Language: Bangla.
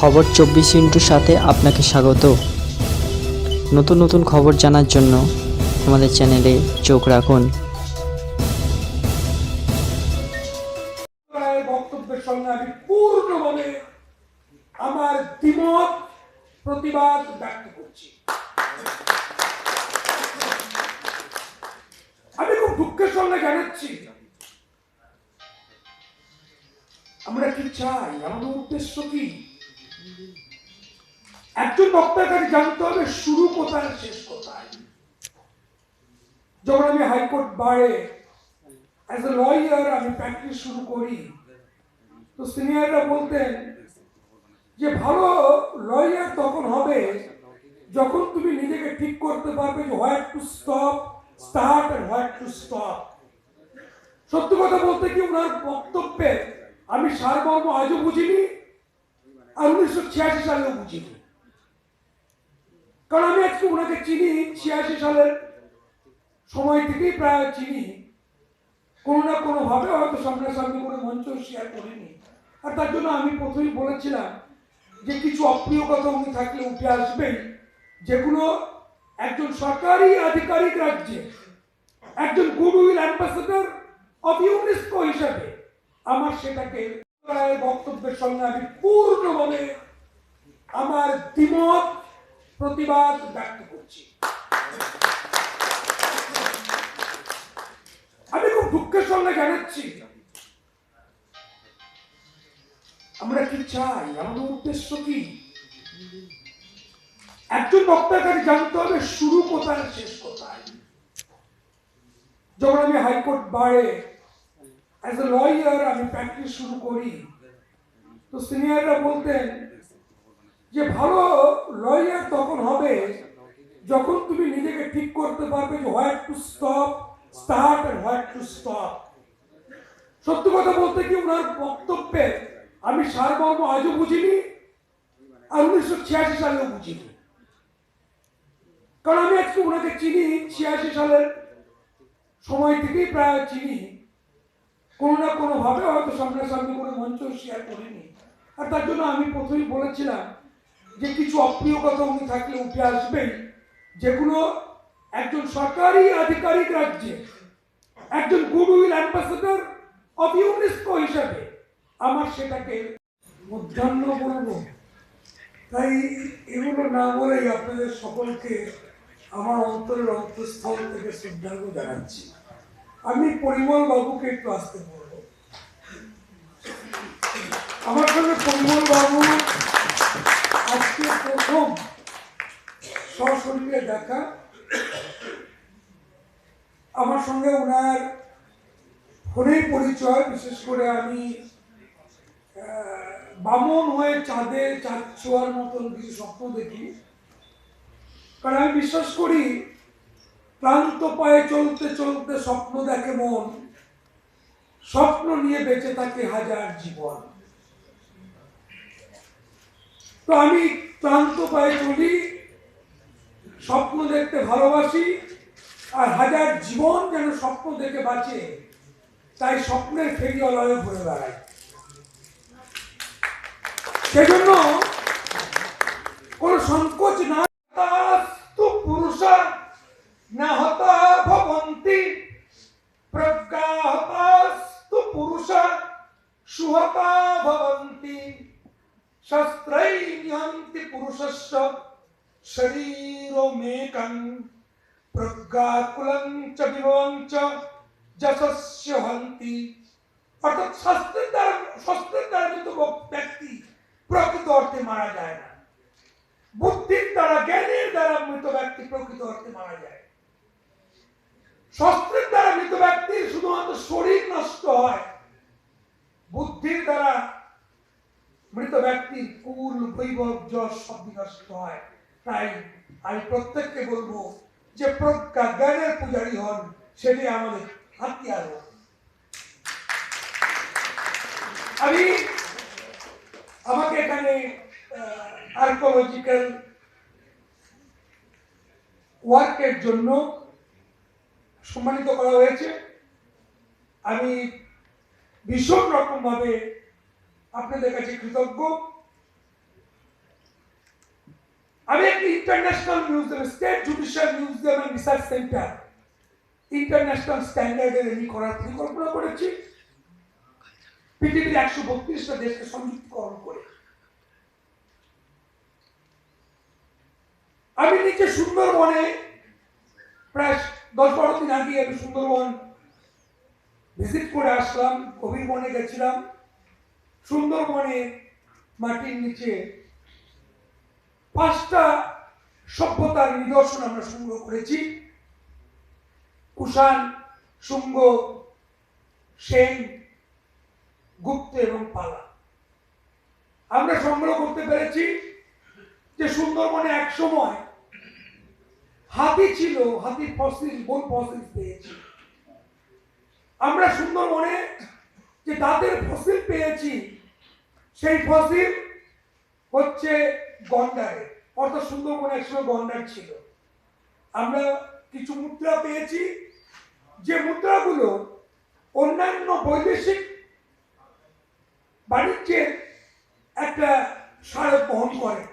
খবর চব্বিশ ইন্টুর সাথে আপনাকে স্বাগত। নতুন নতুন খবর জানার জন্য আমাদের চ্যানেলে চোখ রাখুন। আমার দ্বিমত, প্রতিবাদ ব্যক্ত করছি। আমি খুব দুঃখের সঙ্গে জানাচ্ছি, আমরা কি চাই? আমাদের উদ্দেশ্য কি? একজন বক্তার জানতে হবে, শুরু কোথায়, শেষ কোথায়। যখন আমি হাইকোর্ট বারে অ্যাজ এ লয়ার আমি প্র্যাকটিস শুরু করি, তো সিনিয়ররা বলতেন যে, ভালো লয়ার তখন হবে যখন তুমি নিজেকে ঠিক করতে পারবে যে what to stop start what to stop সত্য কথা বলতে কি, ওনার বক্তব্যে আমি সারমর্ম আজও বুঝিনি। আর উনিশশো ছিয়াশি সালেও বুঝিনি। কারণ আমি আজকে ওনাকে চিনি, ছিয়াশি সালের সময় থেকেই প্রায় চিনি। কোনো না কোনো ভাবে হয়তো সামনাসামনি করে মঞ্চ শেয়ার করিনি। আর তার জন্য আমি প্রথমেই বলেছিলাম যে কিছু অপ্রিয় কথা উনি থাকলে উঠে আসবেই। যেগুলো একজন সরকারি আধিকারিক রাজ্যে, একজন গুডউইল অ্যাম্বাসেডর অফ ইউনেস্কো হিসাবে আমার সেটাকে বক্তব্যের সঙ্গে আমি পূর্ণভাবে আমার দ্বিমত, প্রতিবাদ ব্যক্ত করছি। আমি খুব দুঃখের সঙ্গে জানাচ্ছি, আমরা কি চাই? আমাদের উদ্দেশ্য কি? একজন বক্তার কাছে জানতে হবে শুরু কোথায়, শেষ কোথায়। যখন আমি হাইকোর্ট বারে অ্যাজ এ লয়ার আমি প্র্যাকটিস শুরু করি। তো সিনিয়ররা বলতেন যে, ভালো লয়ার তখন হবে যখন তুমি নিজেকে ঠিক করতে পারবে যে what to stop start and what to stop সত্য কথা বলতে কি ওনার বক্তব্যে আমি সারমর্ম আজও বুঝিনি, আর উনিশশো ছিয়াশি সালেও বুঝিনি। কারণ আমি আজকে ওনাকে চিনি, ছিয়াশি সালের সময় থেকেই প্রায় চিনি। কোনো না কোনো ভাবে হয়তো সামনাসামনি করে মঞ্চ শেয়ার করিনি। আর তার জন্য আমি প্রথমেই বলেছিলাম যে কিছু অপ্রিয় কথা উনি থাকলে উঠে আসবেই। যেগুলো একজন সরকারি আধিকারিক রাজ্যে, একজন গুডউইল অ্যাম্বাসেডর অফ ইউনেস্কো হিসাবে আমার সেটাকে মধ্যাহ্ন বলব তাই এগুলো না বলেই আপনাদের সকলকে আমার অন্তরের অন্তঃস্থল থেকে শ্রদ্ধার্ঘ জানাচ্ছি। আমি পরিমল বাবুকে একটু আসতে বলব। আমার সঙ্গে পরিমল বাবু আজকে প্রথম সশরীরে দেখা। আমার সঙ্গে ওনার ফোনেই পরিচয়, বিশেষ করে আমি বামন হয়ে চাঁদে চাঁদ ছোঁয়ার মতন কিছু স্বপ্ন দেখি। কারণ আমি বিশ্বাস করি ক্লান্ত পায়ে চলতে চলতে স্বপ্ন দেখে মন। স্বপ্ন নিয়ে বেঁচে থাকে হাজার জীবন। তো আমি ক্লান্ত পায়ে চলি, স্বপ্ন দেখতে ভালোবাসি, আর হাজার জীবন যেন স্বপ্ন দেখে বাঁচে, তাই স্বপ্নের ফেরিওয়ালায় ঘুরে বেড়ায় সেজন্য কোন সংকোচ না শস্ত্রৈ নিহন্তি পুরুষস্য শরীরমেকং প্রজ্ঞাকুলং চ অর্থাৎ শাস্ত্রের দ্বারা শস্ত্রের দ্বারা কিন্তু ব্যক্তি প্রকৃত অর্থে মারা যায় না বুদ্ধির দ্বারা জ্ঞানের দ্বারা মৃত ব্যক্তি প্রকৃত অর্থে মারা যায় দ্বারা মৃত ব্যক্তির শুধুমাত্র শরীর নষ্ট হয় বুদ্ধির দ্বারা মৃত ব্যক্তির কুল বৈভব যশ সব বিনষ্ট হয়। তাই আমি প্রত্যেককে বলব যে প্রজ্ঞা জ্ঞানের পূজারী হন, সেটি আমাদের হাতিয়ার হন। আমি আমাকে এখানে আর্কোলজিক্যাল ওয়ার্কের জন্য সম্মানিত করা হয়েছে। আমি ভীষণ রকমভাবে আপনাদের কাছে কৃতজ্ঞ। আমি একটি international museum state judicial museum and research centre international স্ট্যান্ডার্ডের আমি করার পরিকল্পনা করেছি। পৃথিবীর একশো বত্রিশটা দেশকে সংযুক্তকরণ করে। আমি নিচে সুন্দরবনে প্রায় দশ বারো দিন আগে আমি সুন্দরবন ভিজিট করে আসলাম, গভীর বনে গেছিলাম। সুন্দরবনে মাটির নিচে পাঁচটা সভ্যতার নিদর্শন আমরা সংগ্রহ করেছি। কুষাণ, শুঙ্গ, সেন, গুপ্ত এবং পালা। আমরা সংগ্রহ করতে পেরেছি যে সুন্দরবনে এক সময় হাতি ছিল হাতির ফসিল, বোন ফসিল পেয়েছি। আমরা সুন্দরবনে যে দাঁতের ফসিল পেয়েছি সেই ফসিল হচ্ছে গন্ডারে অর্থাৎ সুন্দরবনে একসময় গন্ডার ছিল। আমরা কিছু মুদ্রা পেয়েছি। যে মুদ্রাগুলো অন্যান্য বৈদেশিক বাণিজ্যের একটা স্মারক বহন করে।